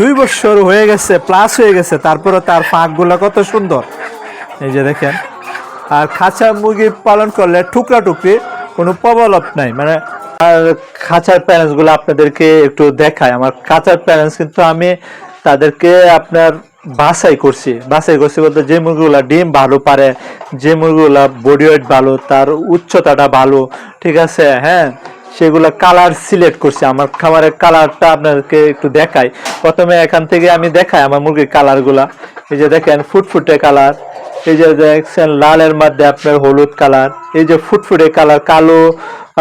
দুই বছর হয়ে গেছে প্লাস হয়ে গেছে তারপরে তার ফাঁকগুলো কত সুন্দর। এই যে দেখেন, আর খাঁচা মুরগি পালন করলে টুকরা টুকরি, কোনো প্রবলপ নাই মানে আর খাঁচার প্যারেন্টসগুলো আপনাদেরকে একটু দেখায় আমার খাঁচার প্যারেন্টস কিন্তু আমি তাদেরকে আপনার বাছাই করছি বাছাই করছি বলতে যে মুরগিগুলা ডিম ভালো পারে, যে মুরগিগুলা বডি ওয়েট ভালো, তার উচ্চতাটা ভালো, ঠিক আছে হ্যাঁ? সেগুলো কালার সিলেক্ট করছি। আমার খাবারের কালারটা আপনাদেরকে একটু দেখাই। প্রথমে এখান থেকে আমি দেখাই আমার মুরগির কালারগুলা এই যে দেখেন, ফুটফুটে কালার এই যে দেখছেন লালের মধ্যে আপনার হলুদ কালার এই যে ফুটফুটে কালার কালো,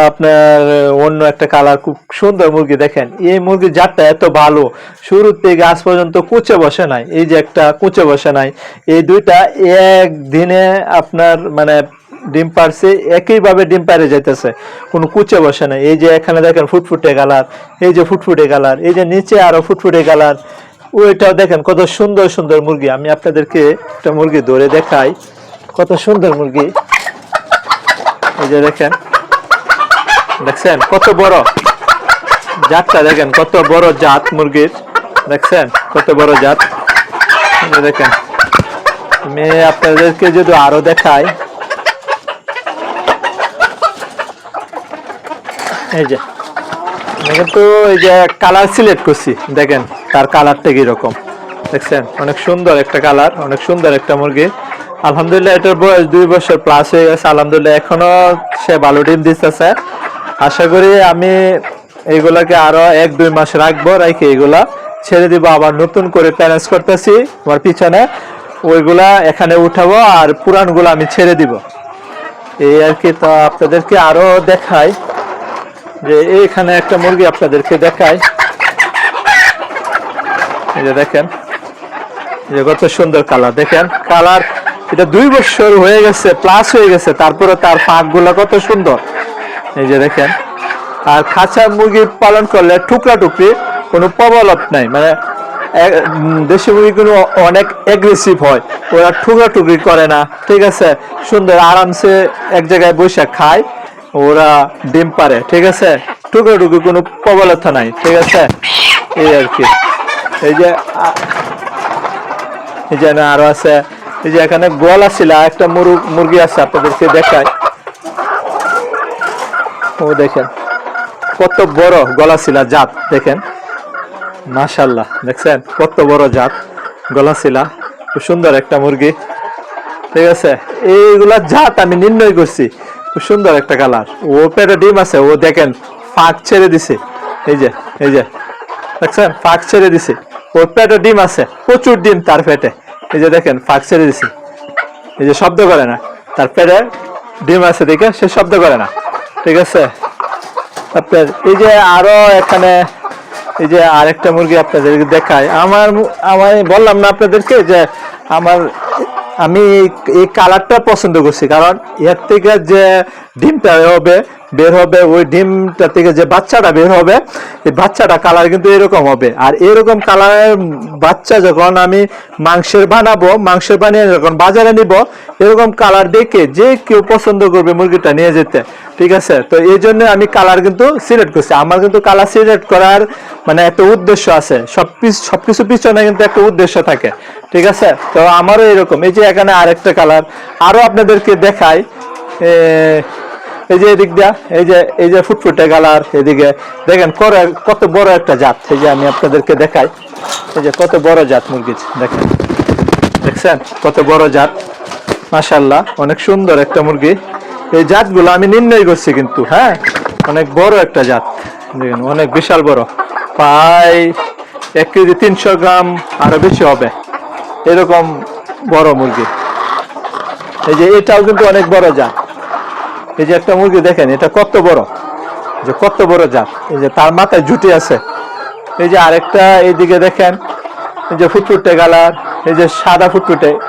আপনার অন্য একটা কালার খুব সুন্দর মুরগি দেখেন। এই মুরগির জাতটা এত ভালো শুরু থেকে আজ পর্যন্ত কুচে বসে নাই। এই যে একটা কুচে বসে নাই। এই দুইটা এক দিনে আপনার মানে ডিম পারছে, একইভাবে ডিম পারে যাইতেছে। কোনো কুচে বসে না এই যে এখানে দেখেন ফুটফুটে কালার, এই যে ফুটফুটে কালার, এই যে নিচে আরও ফুটফুটে কালার। ওইটাও দেখেন কত সুন্দর সুন্দর মুরগি। আমি আপনাদেরকে একটা মুরগি ধরে দেখাই। কত সুন্দর মুরগি। এই যে দেখেন। দেখছেন? কত বড়। জাতটা দেখেন, কত বড় জাত মুরগির। দেখছেন? কত বড় জাত। দেখেন। মেয়ে আপনাদেরকে যদি আরও দেখাই। এই যে আমি কিন্তু এই যে কালার সিলেক্ট করছি, দেখেন তার কালারটা কীরকম। দেখছেন? অনেক সুন্দর একটা কালার অনেক সুন্দর একটা মুরগি। আলহামদুলিল্লাহ, এটার বয়স দুই বছর প্লাস হয়ে গেছে। আলহামদুলিল্লাহ, এখনও সে ভালো ডিম দিতেছে। আশা করি আমি এইগুলাকে আরও এক, দুই মাস রাখব, রেখে এগুলা ছেড়ে দিব। আবার নতুন করে প্যারেন্স করতেছি আমার পিছনে। ওইগুলা এখানে উঠাবো আর পুরানগুলো আমি ছেড়ে দিব। এই আর কি, তো আপনাদেরকে আরও দেখাই। যে এখানে একটা মুরগি আপনাদেরকে দেখায় এই যে দেখেন যে কত সুন্দর কালার। দেখেন, কালার এটা দুই বছর হয়ে গেছে প্লাস হয়ে গেছে, তারপরে তার ফাঁক কত সুন্দর। এই যে দেখেন, আর খাঁচা মুরগি পালন করলে টুকরা টুকরি কোনো প্রবলপ নাই। মানে দেশি মুরগিগুলো অনেক এগ্রেসিভ হয়, ওরা টুকরা টুকরি করে না, ঠিক আছে? সুন্দর আরামসে এক জায়গায় বসে খায়। ওরা ডিম পারে, ঠিক আছে? টুকরো টুকরি কোনো প্রবলতা নাই, ঠিক আছে? এই আর কি। এই যে এই যে আরও আছে। এই যে এখানে গলা ছিল একটা মুরগ আছে, আপনাদেরকে দেখায় ও দেখেন, কত বড় গলা ছিল জাত, দেখেন। মাশাল্লাহ দেখছেন? কত বড় জাত গলা ছিল খুব সুন্দর একটা মুরগি। ঠিক আছে? এইগুলা জাত আমি নির্ণয় করছি। খুব সুন্দর একটা কালার। ও পেটে ডিম আছে, ও দেখেন, ফাঁক ছেড়ে দিছে। এই যে এই যে, দেখছেন? ফাঁক ছেড়ে দিছে। ওর পেটে ডিম আছে, প্রচুর ডিম তার পেটে। এই যে দেখেন, ফাঁক ছেড়ে দিছে। এই যে শব্দ করে না, তার পেটে ডিম আছে দেখে সে শব্দ করে না। ঠিক আছে? আপনার, এই যে আরও এখানে, এই যে আরেকটা মুরগি আপনাদেরকে দেখায় আমার মু- আমার, বললাম না আপনাদেরকে যে আমার আমি এই- কালারটা পছন্দ করছি কারণ এর থেকে যে ডিমটা হবে, বের হবে, ওই ডিমটা থেকে যে বাচ্চাটা বের হবে, এই বাচ্চাটা কালার কিন্তু এরকম হবে। আর এরকম কালারের বাচ্চা যখন আমি মাংসের বানাবো, মাংসের বানিয়ে যখন বাজারে নিব, এরকম কালার দেখে যে কেউ পছন্দ করবে মুরগিটা নিয়ে যেতে। ঠিক আছে? তো এই জন্য আমি কালার কিন্তু সিলেক্ট করছি। আমার কিন্তু কালার সিলেক্ট করার মানে একটা উদ্দেশ্য আছে। সব পিছ- সবকিছু পিছনে কিন্তু একটা উদ্দেশ্য থাকে। ঠিক আছে? তো আমারও এরকম। এই যে এখানে আরেকটা কালার আরও আপনাদেরকে দেখাই। এই যে এদিক দিয়া, এই যে এই যে ফুটফুটে কালার এদিকে। দেখেন কত বড় একটা জাত। এই যে আমি আপনাদেরকে দেখাই। এই যে কত বড় জাত মুরগির, দেখেন। দেখছেন? কত বড় জাত। মাশাল্লাহ অনেক সুন্দর একটা মুরগি। এই জাতগুলো আমি নির্ণয় করছি কিন্তু হ্যাঁ? অনেক বড় একটা জাত। দেখেন, অনেক বিশাল বড়। প্রায় এক কেজি তিনশো গ্রাম আরও বেশি হবে। এরকম বড় মুরগি। এই যে এটাও কিন্তু অনেক বড় জাত। এই যে একটা মুরগি দেখেন, এটা কত বড়? যে কত বড় জাত। এই যে তার মাথায় জুটি আছে। এই যে আরেকটা এইদিকে দেখেন, এই যে ফুটফুটে গালার, এই যে সাদা ফুটফুটে।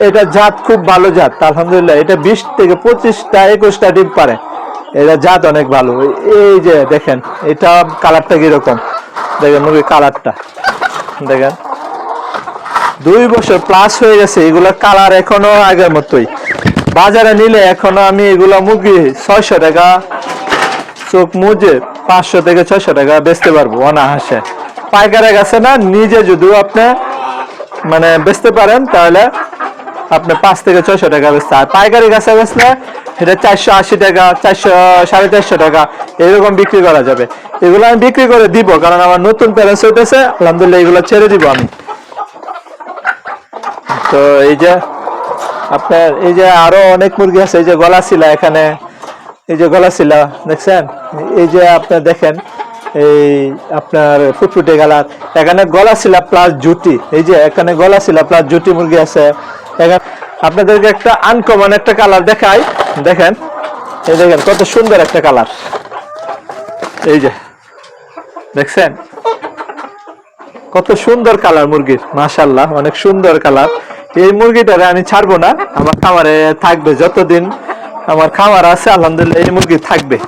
এটা জাত খুব ভালো জাত, আলহামদুলিল্লাহ। এটা বিশ থেকে পঁচিশটা, একুশটা ডিম পারে। এটা জাত অনেক ভালো। এই- যে দেখেন, এটা কালারটা কীরকম? দেখেন মুরগির কালারটা। দেখেন। দুই বছর প্লাস হয়ে গেছে এগুলা কালার এখনও আগের মতোই। বাজারে নিলে এখনও আমি এগুলা মুরগি ছয়শো টাকা, চোখ মুজে পাঁচশো থেকে ছয়শো টাকা বেচতে পারব অনাহাসে পাইকারের কাছে না, নিজে যদি আপনি মানে বেচতে পারেন, তাহলে আপনি পাঁচ থেকে ছয়শো টাকা বেচতে আর পাইকারি কাছে বেচলে এটা চারশো আশি টাকা, চারশো, সাড়ে চারশো টাকা, এরকম বিক্রি করা যাবে। এগুলো আমি বিক্রি করে দিব, কারণ আমার নতুন প্যারেন্টস হইতেছে, আলহামদুলিল্লাহ এগুলো ছেড়ে দিব আমি। তো এই যে আপনার এই যে আরও অনেক মুরগি আছে, এই যে গলা শিলা এখানে, এই যে গলা শিলা দেখছেন? এই যে আপনার দেখেন, এই আপনার ফুটফুটে গালার। এখানে গলা শিলা প্লাস জুটি, এই যে এখানে গলা শিলা প্লাস জুটি মুরগি আছে। এখানে আপনাদেরকে একটা আনকমন একটা কালার দেখাই। দেখেন, এই দেখেন, কত সুন্দর একটা কালার এই যে, দেখছেন? কত সুন্দর কালার মুরগির মাশাল্লাহ অনেক সুন্দর কালার এই মুরগিটারে আমি ছাড়বো না। আমার খামারে থাকবে যতদিন আমার খামার আছে, আলহামদুলিল্লাহ এই মুরগি থাকবে।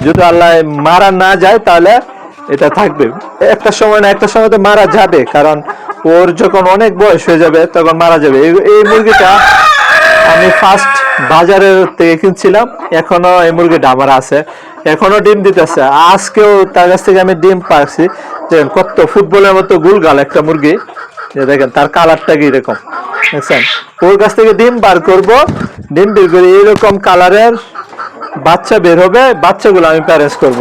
যদি আল্লাহ মারা না যায় তাহলে এটা থাকবে। একটা সময় না, একটা সময় তো মারা যাবে, কারণ ওর যখন অনেক বয়স হয়ে যাবে, তখন মারা যাবে। এই- মুরগিটা আমি ফার্স্ট বাজারের থেকে কিনছিলাম, এখনও এই মুরগিটা আমার আছে। এখনও ডিম দিতেছে। আজকেও তার কাছ থেকে আমি ডিম পাচ্ছি দেখেন কত ফুটবলের মতো গুলগাল একটা মুরগি। দেখেন তার কালারটা কি এরকম। দেখছেন? ওর কাছ থেকে ডিম বার করব। ডিম বের করে এরকম কালারের বাচ্চা বের হবে। বাচ্চাগুলো আমি করব।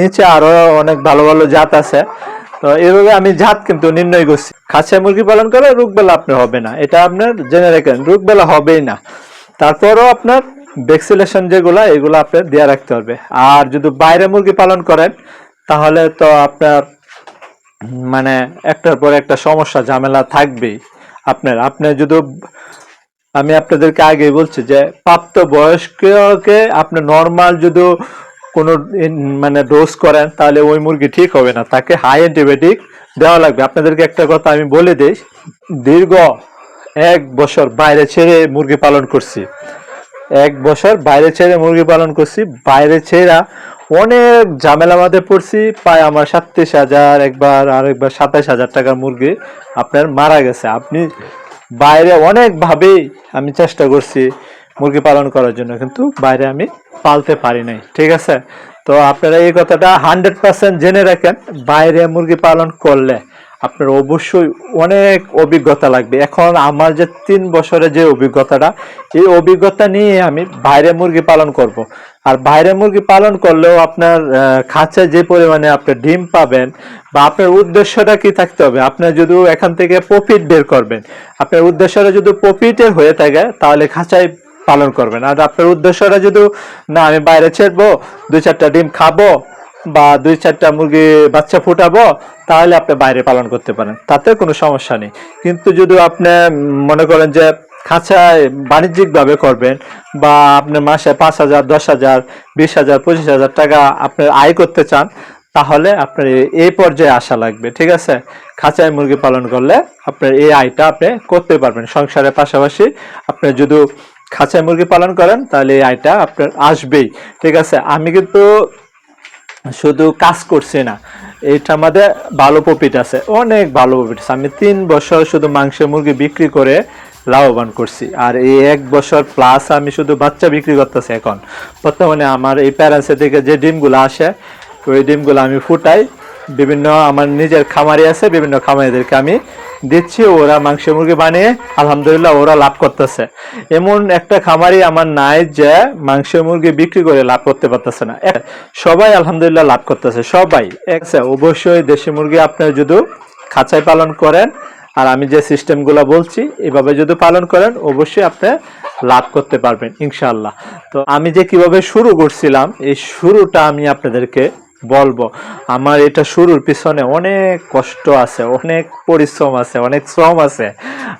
নিচে আরও অনেক ভালো ভালো জাত আছে। তো এইভাবে আমি জাত কিন্তু নির্ণয় করছি। মুরগি পালন করে রোগবেলা আপনি হবে না। এটা আপনার জেনে রাখেন, রোগবেলা হবেই না। তারপরও আপনার ভ্যাকসিনেশন যেগুলা, এগুলো আপনার দেওয়া রাখতে হবে আর যদি বাইরে মুরগি পালন করেন, তাহলে তো আপনার মানে একটার পর একটা সমস্যা, ঝামেলা থাকবেই। আপনার আপনার যদি আমি আপনাদেরকে আগে বলছি যে প্রাপ্ত বয়স্ককে আপনি নর্মাল যদি কোনো মানে ডোজ করেন, তাহলে ওই মুরগি ঠিক হবে না। তাকে হাই অ্যান্টিবায়োটিক দেওয়া লাগবে। আপনাদেরকে একটা কথা আমি বলে দিই, দীর্ঘ এক বছর বাইরে ছেড়ে মুরগি পালন করছি। এক বছর বাইরে ছেড়ে মুরগি পালন করছি, বাইরে ছেড়া অনেক ঝামেলা মাঝে পড়ছি, প্রায় আমার সাতত্রিশ হাজার, একবার আর একবার সাতাইশ হাজার টাকার মুরগি আপনার মারা গেছে। আপনি বাইরে অনেকভাবেই আমি চেষ্টা করছি মুরগি পালন করার জন্য, কিন্তু বাইরে আমি পালতে পারি নাই, ঠিক আছে? তো আপনারা এই কথাটা হান্ড্রেড পার্সেন্ট জেনে রাখেন, বাইরে মুরগি পালন করলে আপনার অবশ্যই অনেক অভিজ্ঞতা লাগবে। এখন আমার যে তিন বছরের যে অভিজ্ঞতাটা, এই অভিজ্ঞতা নিয়ে আমি বাইরে মুরগি পালন করব। আর বাইরে মুরগি পালন করলেও আপনার খাঁচায় যে পরিমাণে আপনি ডিম পাবেন বা আপনার উদ্দেশ্যটা কি থাকতে হবে? আপনার যদি এখান থেকে প্রফিট বের করবেন, আপনার উদ্দেশ্যটা যদি প্রফিটের হয়ে থাকে, তাহলে খাঁচায় পালন করবেন। আর আপনার উদ্দেশ্যটা যদি, না, আমি বাইরে ছেড়বো, দুই চারটা ডিম খাব বা দুই চারটা মুরগি বাচ্চা ফুটাবো, তাহলে আপনি বাইরে পালন করতে পারেন। তাতে কোনো সমস্যা নেই। কিন্তু যদি আপনি মনে করেন যে খাঁচায় বাণিজ্যিকভাবে করবেন বা আপনি মাসে পাঁচ হাজার, দশ হাজার, বিশ হাজার, পঁচিশ হাজার টাকা আপনি আয় করতে চান, তাহলে আপনার এই পর্যায়ে আসা লাগবে, ঠিক আছে? খাঁচায় মুরগি পালন করলে আপনার এই আয়টা আপনি করতে পারবেন। সংসারের পাশাপাশি আপনি যদি খাঁচায় মুরগি পালন করেন, তাহলে এই আয়টা আপনার আসবেই, ঠিক আছে? আমি কিন্তু শুধু কাজ করছি না এটা আমাদের ভালো প্রফিট আছে, অনেক ভালো প্রফিট আছে। আমি তিন বছর শুধু মাংস মুরগি বিক্রি করে লাভবান করছি। আর এই এক বছর প্লাস আমি শুধু বাচ্চা বিক্রি করতেছি এখন। বর্তমানে আমার এই প্যারেন্টসের থেকে যে ডিমগুলো আসে, ওই ডিমগুলো আমি ফুটাই। বিভিন্ন আমার নিজের খামারি আছে, বিভিন্ন খামারিদেরকে আমি দিচ্ছি। ওরা মাংস মুরগি বানিয়ে, আলহামদুলিল্লাহ ওরা লাভ করতেছে। এমন একটা খামারি আমার নাই যে মাংস মুরগি বিক্রি করে লাভ করতে পারতেছে না। সবাই আলহামদুলিল্লাহ লাভ করতেছে, সবাই। অবশ্যই দেশি মুরগি আপনার যদি খাঁচায় পালন করেন আর আমি যে সিস্টেমগুলো বলছি, এভাবে যদি পালন করেন, অবশ্যই আপনি লাভ করতে পারবেন, ইনশাআল্লাহ। তো আমি যে কীভাবে শুরু করছিলাম, এই শুরুটা আমি আপনাদেরকে বলব। আমার এটা শুরুর পিছনে অনেক কষ্ট আছে, অনেক পরিশ্রম আছে, অনেক শ্রম আছে।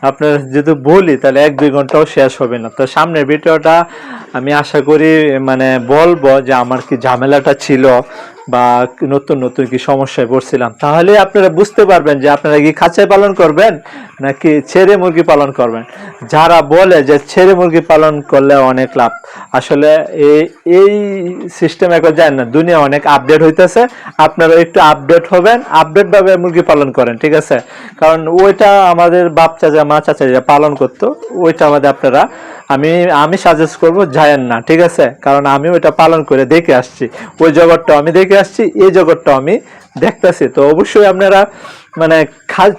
আপনার যদি বলি, তাহলে এক, দুই ঘন্টাও শেষ হবে না। তো সামনের ভিডিওটা আমি আশা করি মানে বলব যে আমার কি ঝামেলাটা ছিল বা নতুন নতুন কি সমস্যায় পড়ছিলাম, তাহলে আপনারা বুঝতে পারবেন যে আপনারা কি খাঁচায় পালন করবেন নাকি ছেড়ে মুরগি পালন করবেন। যারা বলে যে ছেড়ে মুরগি পালন করলে অনেক লাভ, আসলে এই এই সিস্টেম এখন যায় না, দুনিয়া অনেক আপডেট হইতেছে, আপনারা একটু আপডেট হবেন আপডেট ভাবে মুরগি পালন করেন, ঠিক আছে? কারণ ওইটা আমাদের বাপ চাচা, মা চাচা পালন করতো, ওইটা আমাদের আপনারা আমি আমি সাজেস্ট করব যায়েন না, ঠিক আছে? কারণ আমি ওটা পালন করে দেখে আসছি। ওই জগৎটা আমি দেখে আসছি, এই জগৎটা আমি দেখতেছি। তো অবশ্যই আপনারা মানে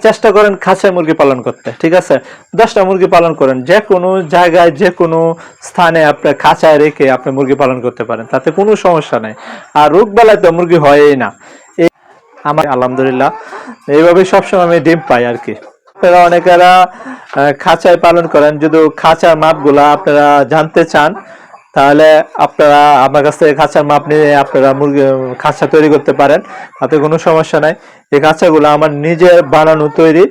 চেষ্টা করেন খাঁচায় মুরগি পালন করতে, ঠিক আছে? দশটা মুরগি পালন করেন, যে কোনো জায়গায়, যে কোনো স্থানে আপনি খাঁচায় রেখে আপনি মুরগি পালন করতে পারেন, তাতে কোনো সমস্যা নেই। আর রোগ বেলায় তো মুরগি হয়ই না। আমার আলহামদুলিল্লাহ এইভাবে সবসময় আমি ডিম পাই আর কি। আপনারা অনেকেরা খাঁচায় পালন করেন। যদি খাঁচার মাপগুলা আপনারা জানতে চান, তাহলে আপনারা আমার কাছ থেকে খাঁচার মাপ নিয়ে আপনারা মুরগি খাঁচা তৈরি করতে পারেন। তাতে কোনো সমস্যা নাই। এই খাঁচাগুলো আমার নিজের বানানো তৈরি।